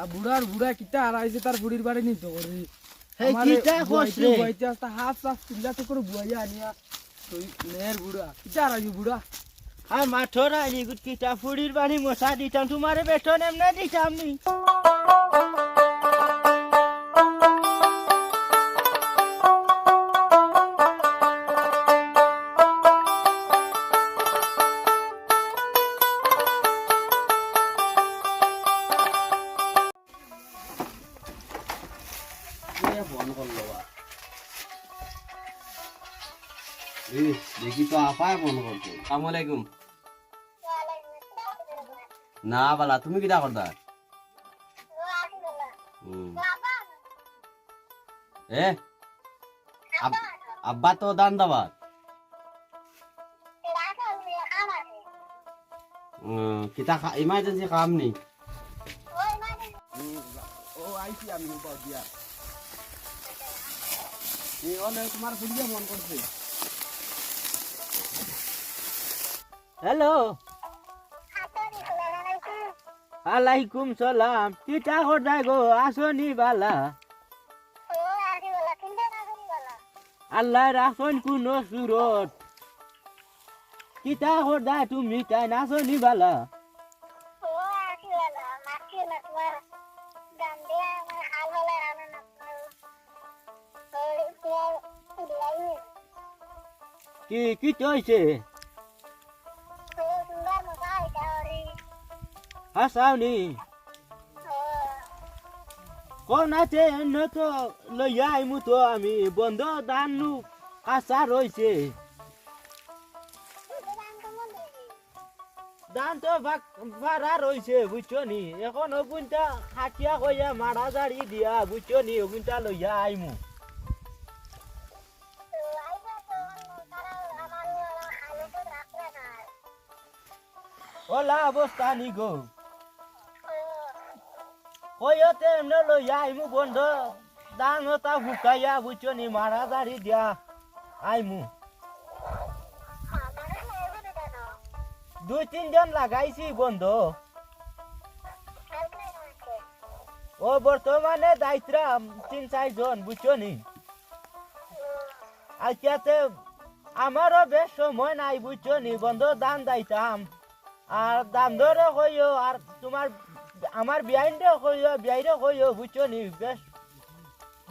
তা বুড়ার বুড়া কিতা হারাইছে তার বুড়ির বাড়ি নিতে করি হেই, কিতা কইছ রে? বুয়াইতে আসতে হাফ হাফ চিল্লা তো করে বুয়া আনিয়া। তুই মেয়ের বুড়া কিতা হারাইছি বুড়া? হ্যাঁ মাঠর আইনি গুট কিতা ফুড়ির বাড়ি মশা দিতাম তোমারে বেতন এমনে দিতাম নি? দেখি তো আপায় ফোন আসসালামু আলাইকুম। না বালা তুমি কিটা করতা হুম। এ? আব- আব্বা তো দান দাবার কিতা ইমার্জেন্সি কাম নি। ও আইছি আমি দিয়া। তোমার বুড়িয়া মন করছে। হ্যালো। আলাইকুম সালাম। কি কিতা করদাই গো, আসনি বালা। আল্লাহ রাখুন কোন সুরত। কিতা করদাই তুমি তাই নাচনি বালা। কি কি হয়েছে হাসাওনি কোন আছে এন্ন তো লইয়া আইমু তো আমি, বন্ধ দানু কাঁচা রয়েছে দান তো ভাড়া রয়েছে বুঝছ নি এখন অগুনটা খাটিয়া কইয়া মারা জাড়ি দিয়া বুঝছ নি অগুনটা লইয়া আইমু। ওলা অবস্থা নি কইতে এমনি লইয়া আইমু বন্ধ। দান তা ফুকাইয়া বুঝছ নি মারা জাড়ি দিয়া আইমু। দুই তিনজন লাগাইছি বন্ধ। ও বর্তমানে দায়িত্র তিন চারজন বুঝছ নি আজকে আমারও বেশ সময় নাই বুঝছ নি বন্ধ দান দাইতাম আর দাম ধরে কইও আর তোমার আমার বিয়াইনরে কইও বিয়াইরে কইও বুঝছ নি? বেশ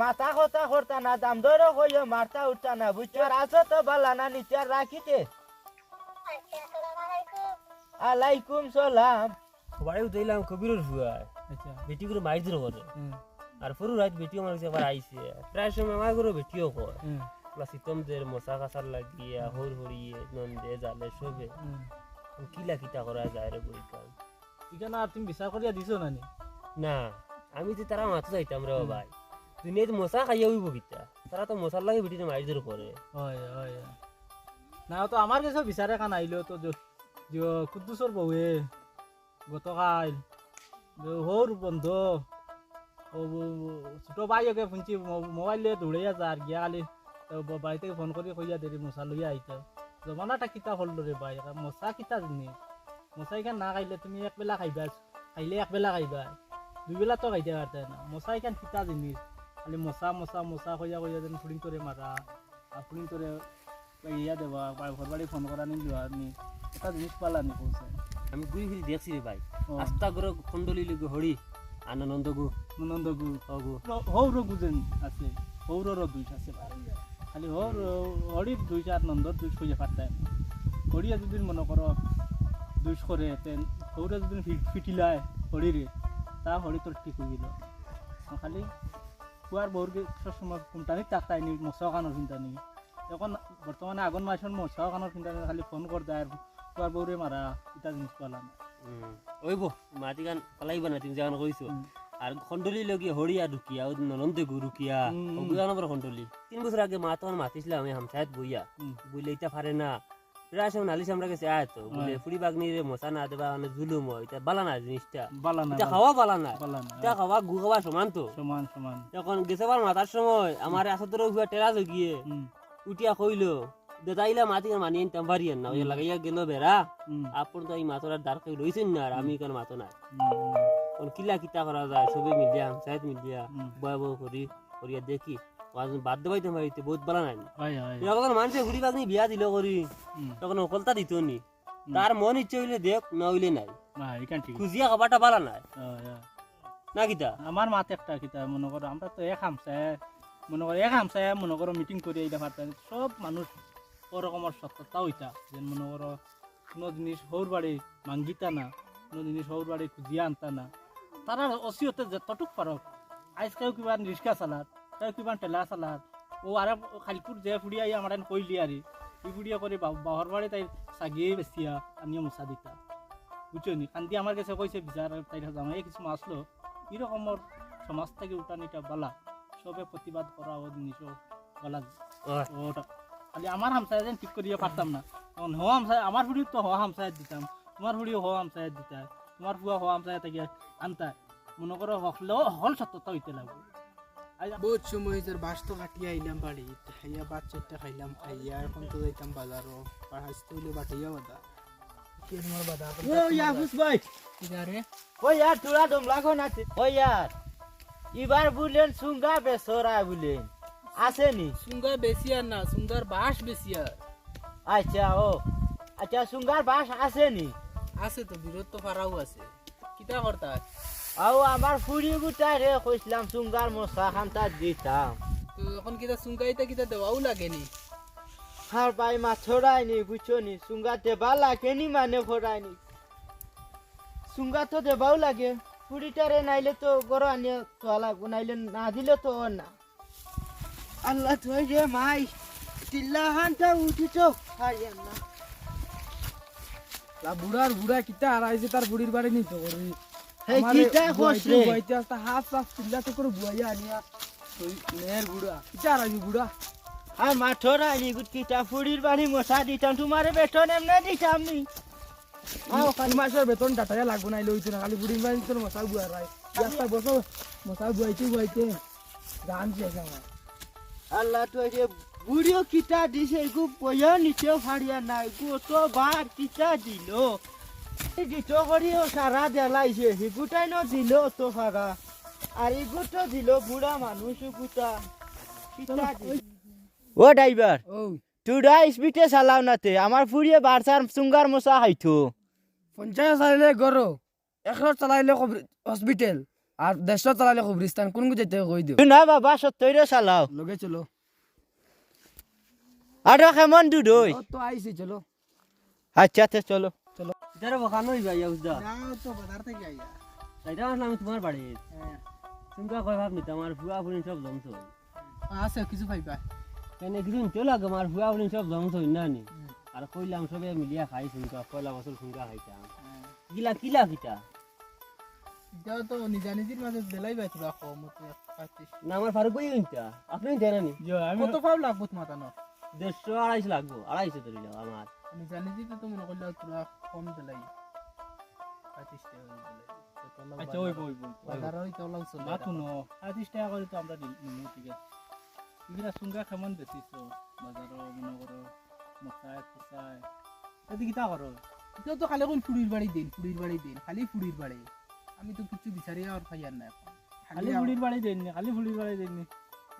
মাথা কথা করতা না দাম ধরে কইও মারতা উঠতা না বুঝছ? আছো তো বালা না নিতে আর রাখিতে আলাইকুম সালাম বাড়ি উঠাইলাম কবিরের ভুয়ায় আচ্ছা। বেটি করে মাইর দিল করে আর ফরু রাত বেটিও আমার কাছে আবার আইছে প্রায় সময় আমার করে বেটিও কয়। হুম প্লাস ইতমদের মশা কাছার লাগিয়ে হর হরিয়ে নন্দে জালে সবে কিলা কিতা করা যায় রে বই এখানে আর তুমি বিচার করিয়া দিছো না না? আমি তো তারা মাথা যাইতাম রে ভাই। দুনিয়াতে মশা খাইয়া হইব কিতা তারা তো মশার লাগে বেটিতে মাইর দিল করে হয় হয়। না তো আমার কাছে বিচারে কান আইলো তো কুদ্দুসর বউয়ে গতকাল হর বন্ধ ছোট ভাইকে শুনছি মোবাইল লিয়ে দৌড়াইয়া যা আর গিয়া কালি বাড়ি থেকে ফোন করি কইয়া দেরি মশা লইয়া আইতে জমানাটা কিতা হল রে ভাই মশা কিতা জিনিস মশা এখান না খাইলে তুমি একবেলা খাইবা খাইলে একবেলা খাইবা। দুই বেলা তো খাইতে পারতে না। মশা এখান কিতা জিনিস। খালি মশা মশা মশা কইয়া কইয়া যেন ফুডিং করে মারা আর ফুডিং করে ইয়া দেবা ঘর বাড়ি ফোন করা নি দেওয়া নি এটা জিনিস পালা নি কৌছে। আমি ঘুরি ফিরি দেখছি রে ভাই। আস্তা করে খন্ডলি লগে হরি আনন্দ গু নন্দ গু অগু হৌর গুজেন আছে। হৌরর দুইট আছে খালি হৌর হরির দুইটা আর নন্দর দুইশ পারতাই না হরিয়া যদি মনে করো দুইশ করে তেন হৌরে যদি ফিটিলায় হরিরে তা হরি তোর ঠিক হয়ে গেল। খালি কুয়ার বউরকে সবসময় কোনটানি তাকাই নি মশা কানোর চিন্তা নি। এখন বর্তমানে আগুন মাসন মশা কানোর চিন্তা খালি ফোন কর দেয় কুয়ার বউরে মারা এটা জিনিস পালা না ওইব মাটি গান পালাইব না তুমি যেখানে কইছো। আর খন্ডলি লগি হরিয়া ঢুকিয়া ও ননন্দ রুকিয়া। ওগুলা নম্বর খন্ডলি তিন বছর আগে মা তোমার মাতিছিলাম আমি হামসায়াত বইয়া। বইলে এটা পারে না সময় নালিশ আমরা কাছে আয় বলে হ্যাঁ। ফুড়ি বাগনি রে মশা না দেবা মানে জুলুম হয়। এটা বালা না জিনিসটা। বালা না এটা খাওয়া বালা না। এটা খাওয়া গু খাওয়া সমান তো। সমান সমান। এখন গেছে বার মাতার সময় আমার আসতর হুয়া টেরাস গিয়ে উঠিয়া কইলো দেদাইলা মাতি মানি আনতাম পারিয়েন না ওই লাগাইয়া গেল বেড়া। আপন তো এই মাতর দাঁড় খাই রইছেন না আর আমি কেন মাতো না? কোন কিলা কিতা করা যায় সবে মিলিয়া হামসাইত মিলিয়া। বয় বয় করি করিয়া দেখি। ওয়াজন বাদ দেবাই বহুত ভালো নাই। যখন মানুষে ঘুরি বাগনি বিয়া দিল করি। তখন অকলতা দিত নি। তার মন ইচ্ছে হইলে দেখ না হইলে নাই। খুঁজিয়া খাবারটা ভালো নাই। না কিতা? আমার মাত একটা কিতা মনে করো আমরা তো এক হামসায় মনে করো এক হামসায় মনে করো মিটিং করে এইটা পারতাম সব মানুষ ওরকমের সত্যতা ওইটা যে মনে করো কোনো জিনিস সৌর বাড়ি মাঙ্গিতা না কোনো জিনিস সৌর বাড়ি খুঁজিয়া আনতা না। তারা অসিয়তে যতটুক পারক আজ কেউ কিবা রিক্সা চালাত কিবা টেলা চালাত ও আরে খালিপুর যে ফুড়ি আই আমার কইলি আরে এই ফুড়িয়া করে বাহর বাড়ি তাই চাগিয়ে বেচিয়া আনিয়া মশা দিতা। বুঝছ নি? কান্দি আমার কাছে কইছে বিচার তাই জামাই কিছু আসলো এরকমের সমাজ থেকে উঠানিটা বলা। সবে প্রতিবাদ করা ও জিনিসও বলা। ওটা খালি আমার হামসায় যেন ঠিক করিয়া পারতাম না। তখন হ হামসায় আমার হুড়ি তো হ হামসায় দিতাম। তোমার হুড়িও হ হামসায় দিতা। তোমার বুয়া হ হামসায় থেকে আনতা। মনে করো হলেও হল সত্যতা হইতে লাগবে। বহুত সময় হয়েছে বাস তো কাটিয়ে আইলাম বাড়ি খাইয়া ভাত চারটা খাইলাম খাইয়া এখন তো যাইতাম বাজারও। হাসতে হইলে বাটাইয়া বাদা কি তোমার বাদা ও ইয়াফুস ভাই। রে? ও ইয়ার তোরা দম লাগো না ও ইয়ার এবার বুলেন সুঙ্গা বেসরা বুলেন। আসেনি সুঙ্গার বেশি আর না সুঙ্গার বাস বেশি আর। আচ্ছা ও। আচ্ছা সুঙ্গার বাস আসেনি আছে তো বিরোধ তো ফারাও আছে। কিতা করতা আও আমার ফুড়ি গুটাই রে কইছিলাম সুঙ্গার মশা খান্তা দিতাম তো এখন কিতা সুঙ্গাইতে কিতা দেওয়াও লাগেনি আর ভাই মা ছড়াইনি বুঝছ নি সুঙ্গা দেবা লাগেনি মানে ফোড়াইনি সুঙ্গা তো দেবাও লাগে। ফুড়িটারে নাইলে তো গরো আনিয়া তোয়া লাগবো নাইলে না দিলে তো না আল্লাহ তুই রে মাই চিল্লা হানটা উঠিছ হারিয়ান না বুড়ার বুড়া কিতা আর আইছে তার বুড়ির বাড়ি নিতে করি কিটা কস রে বুয়াইতে আসতে করে আনিয়া। মেয়ের বুড়া। বুড়া। আর কিটা ফুড়ির বাড়ি মশা দিতাম তোমারে বেতন এমনি দিতাম নি। আও কাল মাসের বেতন টাটায়া লাগবো না লইতে না খালি বুড়ির বাড়ি তোর মশা বুয়া রাই একটা বছর মশা বুয়াইতে বুয়াইতে গান শেষ আমার। আল্লাহ তুই রে বুড়িও কিটা দিছে গু বয়া নিচেও ফাড়িয়া নাই গু তো বার কিটা দিল। দিত করিও সারা দেলাইছে হিগুটাই ন দিল তো ফাড়া আর ইগুটো দিল বুড়া মানুষ গুটা। ও ড্রাইভার ও তুরা স্পিডে চালাও নাতে আমার ফুরিয়ে বারসার সুঙ্গার মশা হাইতো পঞ্চায়েত চালাইলে গরো একশো চালাইলে হসপিটেল আর দেড়শো চালাইলে কবরিস্তান কোন যেতে কই দিও? না বাবা সত্যইরে চালাও। লগে চলো। আর কেমন দুধই ও তো আইছি চলো। আচ্ছা তে চলো। ইতারে বখানো হইবা ইয়া বুঝদা যাও তো বাজার থেকে আইয়া তাইটা আসলাম তোমার বাড়ি তুমি কয় ভাব নিতাম আমার ভুয়া ফুরিন সব জমছ আছে কিছু পাইবা কেন কিছু নিতে লাগে আমার ভুয়া ফুরিন সব জমছ না নি আর কইলাম সবে মিলিয়া খাই শুনকা পয়লা বছর শুনকা খাইতাম কিলা কিলা কিটা যাও তো নিজা নিজের মাঝে দিলাই বাই তোরা কম তো পাচ্ছিস না আমার ফারুক ভাই নিতা আপনি দেন নি আমি কত পাও লাগবো তোমার দেড়শো আড়াইশো লাগবো আড়াইশো ধরে যাও আমার নিজে তো মনে করলে তোরা কম দিলাই পাচ্ছিস আচ্ছা ওই বই বই বাজার ওই তো চলে না পঁয়ত্রিশ টাকা করে তো আমরা নিমু ঠিক আছে এগুলা সুঙ্গা কেমন বেচিস বাজারও মনে করো মশায় ফসায় এদি কিতা করো। এটাও তো খালি কোন ফুড়ির বাড়ি দিন ফুড়ির বাড়ি দিন খালি ফুড়ির বাড়ি। আমি তো কিছু বিচারি আর খাই আর না এখন। খালি ফুলির বাড়ি দেননি খালি ফুলির বাড়ি দেননি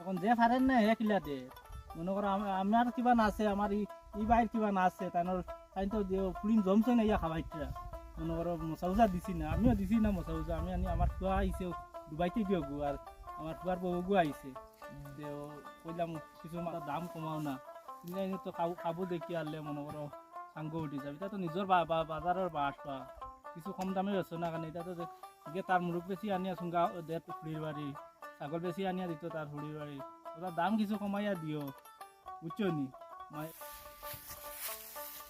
এখন যে ফারেন না হে কিলা দে? মনে করো আম- আমার কিবা না আছে আমার ই বাইর কিবা না আছে তাই তাই তো ফুলিন জমছে না ইয়া খাবাইটা মনে করো মশা উজা দিছি না, আমিও দিছি না মশা উজা আমি আনি আমার খুয়া আইছে ডুবাইতে গিয়ে গু আর আমার খুয়ার বউ গু আইছে কইলাম কিছু দাম কমাও না। তো খাব দেখি আনলে মনে করো সাঙ্গ উঠি যাবে। এটা তো নিজের বাজারের বাস বা। কিছু কম দামে বেছো না কারণ এটা তো গিয়ে তার মুরগ বেশি আনিয়া চুঙ্গা দে ফুলির বাড়ি ছাগল বেশি আনিয়া দিত তার ফুলির বাড়ি ওটার দাম কিছু কমাইয়া দিও বুঝছ নি?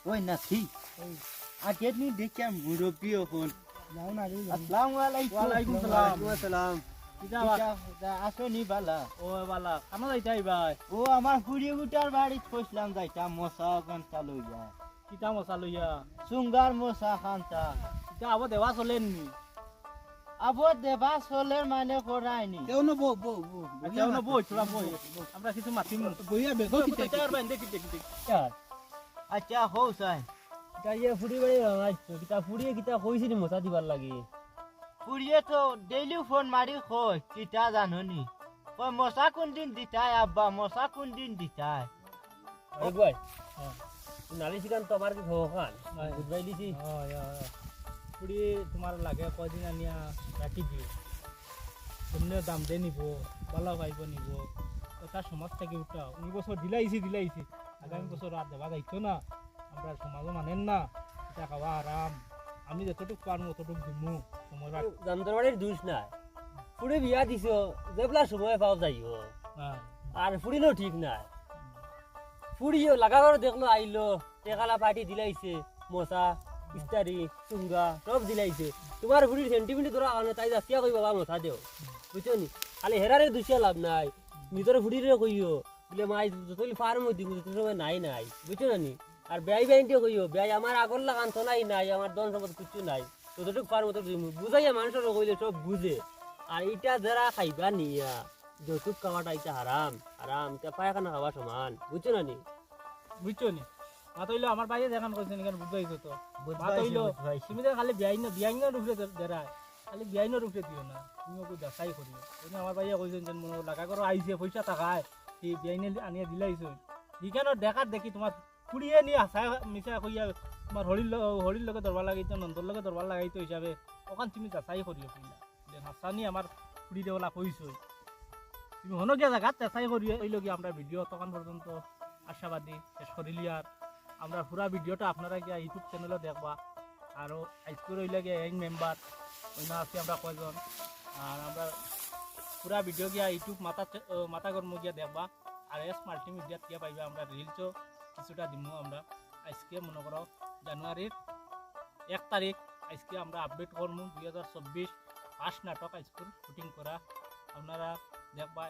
ওই নাথি আগে নি দেখি মুরব্বী হল যাও না রে। আসসালামু আলাইকুম। ওয়ালাইকুম সালাম। সালাম কিতা বা- আসনি বালা। ও বালা কানো যাইতাই ভাই। ও আমার ফুড়ি গুটার বাড়িত কইছিলাম যাইতা মশা কান্তা লই যা কিতা মশা লইয়া? সুঙ্গার মশা খান্তা কিতা আবো দেওয়া চলেন নি? আবো দেবা চলের মানে করাইনি কেউ না বউ বউ বউ আচ্ছা ওনা বই তোরা বই আমরা কিছু মাতিম। বইয়া বেগো কিতা আচ্ছা হৌ চাই। ইয়ে ফুরি বাড়ি রাইছো কিতা ফুরিয়ে কিতা কইছিলি মশা দিবার লাগে? ফুরিয়ে তো ডেইলি ফোন মারি কই কিতা জাননি? কই মশা কোন দিন দিতাই আব্বা মশা কোন দিন দিতাই ভাই হ্যাঁ। নালি শিকান তো আমার কি হয়। বুঝবাই দিছি। হয় হয় পুরি তোমার লাগে কদিন আনিয়া রাখি দিও। তুমি দাম দে নিব ভালো পাইব নিব। কথা সমাজ থেকে উঠাও। এই বছর দিলাইছি দিলাইছি। আগামী বছর আর দেওয়া যাইতো না আমরা সমাজও মানেন না। এটা খাওয়া আরাম আমি যতটুক পারব ততটুক দিমু সময় রাখ জামদার বাড়ির দুষ নাই। ফুড়ি বিয়া দিছ যেগুলা সময় পাও যাইও হ্যাঁ। আর ফুড়িলেও ঠিক নাই। ফুড়িও লাগাবার দেখল আইলো টেকালা পাটি দিলাইছে মশা ইস্তারি চুঙ্গা সব দিলাইছে। তোমার ফুড়ির সেন্টিমিটি ধরা কারণে তাই যাচিয়া কই বাবা মশা দেও। বুঝছ নি? খালি হেরারে দুষিয়া লাভ নাই। নিজের ফুড়িরে কইও। বলে মাই যতলি ফার্ম যত সময় নাই নাই বুঝছ না নি? আর ব্যয় ব্যয়টিও কইও ব্যয় আমার আগর লাগান তো নাই নাই আমার দন সম্পদ কিছু নাই ততটুক ফার্ম তত বুঝাইয়া মানুষের কইলে সব বুঝে। আর এটা যারা খাইবা নিয়া যৌতুক খাওয়াটা এটা হারাম হারাম তা পায়খানা খাওয়া সমান বুঝছ না নি? বুঝছ নি? মা তৈলো আমার বাইরে দেখান করছেন এখানে বুঝবাইছো তো। মা বুঝবাইছি, তুমি তো খালি বিয়াইন বিয়াইনের উপরে দেরায় খালি বিয়াইনের উপরে দিও না। তুমি ওকে দেখাই করিও। আমার বাইরে কইছেন যে মনে লাগা করো আইছে পয়সা টাকায় এই বিয়াইনে আনিয়ে দিলাইছো ইখানে দেখার দেখি তোমার ফুড়িয়ে নিয়ে হাসা মিশা কইয়া তোমার হরির হরির লগে ধরবার লাগাইতো নন্দর লগে ধরবার লাগাইতো হিসাবে ওখান তুমি যাচাই করিও কইলা যে হাসানি আমার ফুড়ি দেওয়ালা কইছো তুমি হনো গিয়া জায়গাত যাচাই করিও ওই লগে আমরা ভিডিও তখন পর্যন্ত আশাবাদী, শেষ করিলি আর আমরা পুরা ভিডিওটা আপনারা গিয়া ইউটিউব চ্যানেলে দেখবা। আরও আজকে রইলে গিয়া মেম্বার অন্য আছি আমরা কয়জন। আর আমরা পুরা ভিডিও গিয়া ইউটিউব মাথা মাথা গরম গিয়া দেখবা। আর এস মাল্টিমিডিয়াত গিয়া পাইবা আমরা রিলসও কিছুটা দিমু আমরা। আজকে মনে করো জানুয়ারির এক তারিখ আজকে আমরা আপডেট করব দুই হাজার চব্বিশ ফার্স্ট নাটক আজকে শুটিং করা আপনারা দেখবা